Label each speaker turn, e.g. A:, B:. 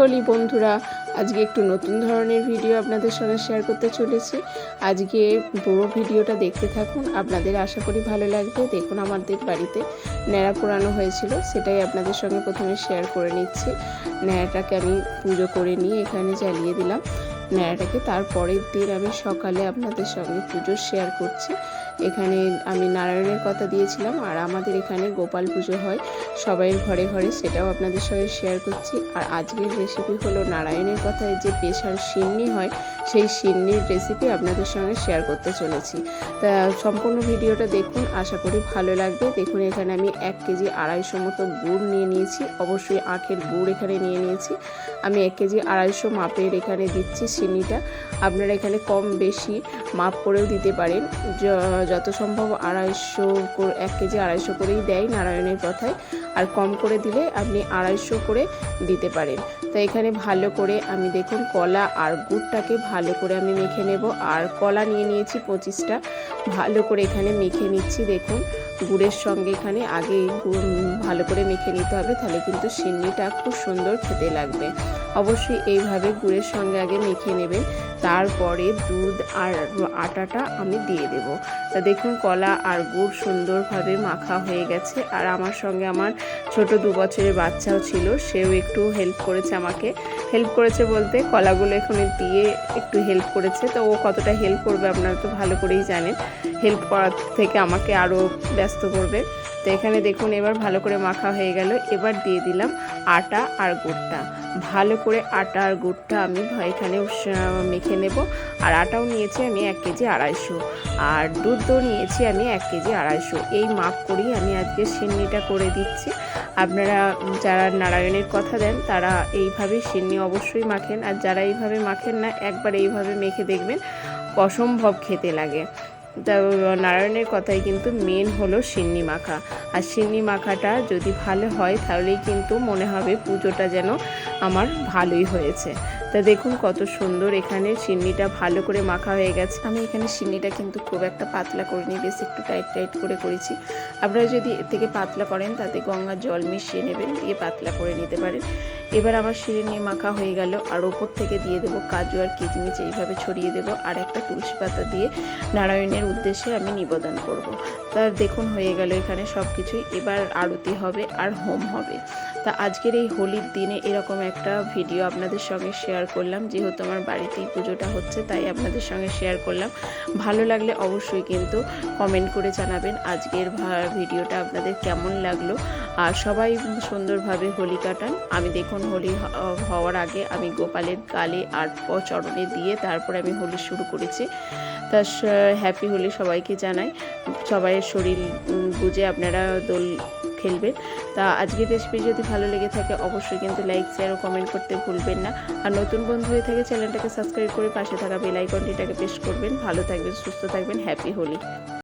A: হোলি বন্ধুরা, আজকে একটু নতুন ধরনের ভিডিও আপনাদের সঙ্গে শেয়ার করতে চলেছি। আজকে পুরো ভিডিওটা দেখতে থাকুন। আপনাদের আশা করি ভালো লাগবে। দেখুন আমাদের বাড়িতে ন্যাড়া পোড়ানো হয়েছিল, সেটাই আপনাদের সঙ্গে প্রথমে শেয়ার করে নিচ্ছি। ন্যাড়াটাকে আমি পুজো করে নিয়ে এখানে জ্বালিয়ে দিলাম। ন্যাড়াটাকে তারপরের দিন আমি সকালে আপনাদের সঙ্গে পুজো শেয়ার করছি। এখানে আমি নারায়ণের কথা দিয়েছিলাম, আর আমাদের এখানে গোপাল পুজো হয়। সবাই ঘরে ঘরে সেটাও আপনাদের সঙ্গে শেয়ার করছি। আর আজকের রেসিপি হলো নারায়ণের কথায় যে স্পেশাল সিন্নি হয়, সেই সিন্নির রেসিপি আপনাদের সঙ্গে শেয়ার করতে চলেছি। তা সম্পূর্ণ ভিডিওটা দেখুন, আশা করি ভালো লাগবে। দেখুন, এখানে আমি এক কেজি আড়াইশো মতো গুড় নিয়ে নিয়েছি। অবশ্যই আখের গুড় এখানে নিয়ে নিয়েছি। আমি এক কেজি আড়াইশো মাপের এখানে দিচ্ছি চিনিটা আপনারা এখানে কম বেশি মাপ করেও দিতে পারেন। যত সম্ভব আড়াইশো করে- এক কেজি আড়াইশো করেই দেয় নারায়ণের কথায়। আর কম করে দিলে আপনি আড়াইশো করে দিতে পারেন। তো এখানে ভালো করে আমি দেখুন কলা আর গুড়টাকে ভালো করে আমি মেখে নেব। আর কলা নিয়ে নিয়েছি পঁচিশটা। ভালো করে এখানে মেখে নিচ্ছি দেখুন। গুড়ের সঙ্গে এখানে আগে ভালো করে মেখে নিতে হবে, তাহলে কিন্তু সিন্নিটা খুব সুন্দর খেতে লাগবে। অবশ্যই এইভাবে গুড়ের সঙ্গে আগে মেখে নেবেন। তারপরে দুধ আর আটাটা আমি দিয়ে দেব। তা দেখুন, কলা আর গুড় সুন্দরভাবে মাখা হয়ে গেছে। আর আমার সঙ্গে আমার ছোট দু বছরের বাচ্চাও ছিল, সেও একটু হেল্প করেছে আমাকে। হেল্প করেছে বলতে কলাগুলো এখানে দিয়ে একটু হেল্প করেছে। তো ও কতটা হেল্প করবে আপনারা তো ভালো করেই জানেন। হেল্প করার থেকে আমাকে আরও ব্যস্ত করবে। তো এখানে দেখুন, এবার ভালো করে মাখা হয়ে গেল। এবার দিয়ে দিলাম আটা আর গুড়টা। ভালো করে আটা আর গুড়টা আমি এখানে মেখে নেব। আর আটাও নিয়েছি আমি এক কেজি আড়াইশো। আর দুধও নিয়েছি আমি এক কেজি আড়াইশো। এই মাপ করেই আমি আজকে সিন্নিটা করে দিচ্ছি। আপনারা যারা নারায়ণের কথা দেন, তারা এইভাবে সিন্নি অবশ্যই মাখেন। আর যারা এইভাবে মাখেন না, একবার এইভাবে মেখে দেখবেন, অসম্ভব খেতে লাগে। নারায়ণের কথাই কিন্তু মেন হলো সিন্নি মাখা। আর সিন্নি মাখাটা যদি ভালো হয়, তাহলেই কিন্তু মনে হবে পুজোটা যেন আমার ভালোই হয়েছে। তা দেখুন কত সুন্দর এখানে সিন্নিটা ভালো করে মাখা হয়ে গেছে। আমি এখানে সিন্নিটা কিন্তু খুব একটা পাতলা করিনি, বেশ একটু টাইট টাইট করে করেছি। আপনারা যদি এর থেকে পাতলা করেন, তাতে গঙ্গার জল মিশিয়ে নেবেন, দিয়ে পাতলা করে নিতে পারেন। এবার আমার সিন্নি মাখা হয়ে গেল, আর ওপর থেকে দিয়ে দেবো কাজু আর কিচমিচ এইভাবে ছড়িয়ে দেবো, আর একটা তুলসী পাতা দিয়ে নারায়ণের উদ্দেশ্যে আমি নিবেদন করব। তার দেখুন হয়ে গেল এখানে সব কিছুই এবার আরতি হবে আর হোম হবে। তা আজকের এই হোলির দিনে এরকম একটা ভিডিও আপনাদের সঙ্গে শেয়ার করলাম। যেহেতু আমার বাড়িতেই পুজোটা হচ্ছে, তাই আপনাদের সঙ্গে শেয়ার করলাম। ভালো লাগলে অবশ্যই কিন্তু কমেন্ট করে জানাবেন আজকের ভিডিওটা আপনাদের কেমন লাগল। আর সবাই সুন্দরভাবে হোলি কাটান। আমি দেখুন হোলি হওয়ার আগে আমি গোপালের গালে আর চরণে দিয়ে তারপরে আমি হোলি শুরু করেছি। তা হ্যাপি হোলি সবাইকে জানাই। সবাইয়ের শরীর বুঝে আপনারা দোল খেলবেন তা আজকের রেসিপি যদি ভালো লেগে থাকে, অবশ্যই কিন্তু লাইক শেয়ার ও কমেন্ট করতে ভুলবেন না। আর নতুন বন্ধু হয়ে থাকে চ্যানেলটাকে সাবস্ক্রাইব করে পাশে থাকা বেল আইকনটিটাকে প্রেস করবেন। ভালো থাকবেন, সুস্থ থাকবেন হ্যাপি হোলি।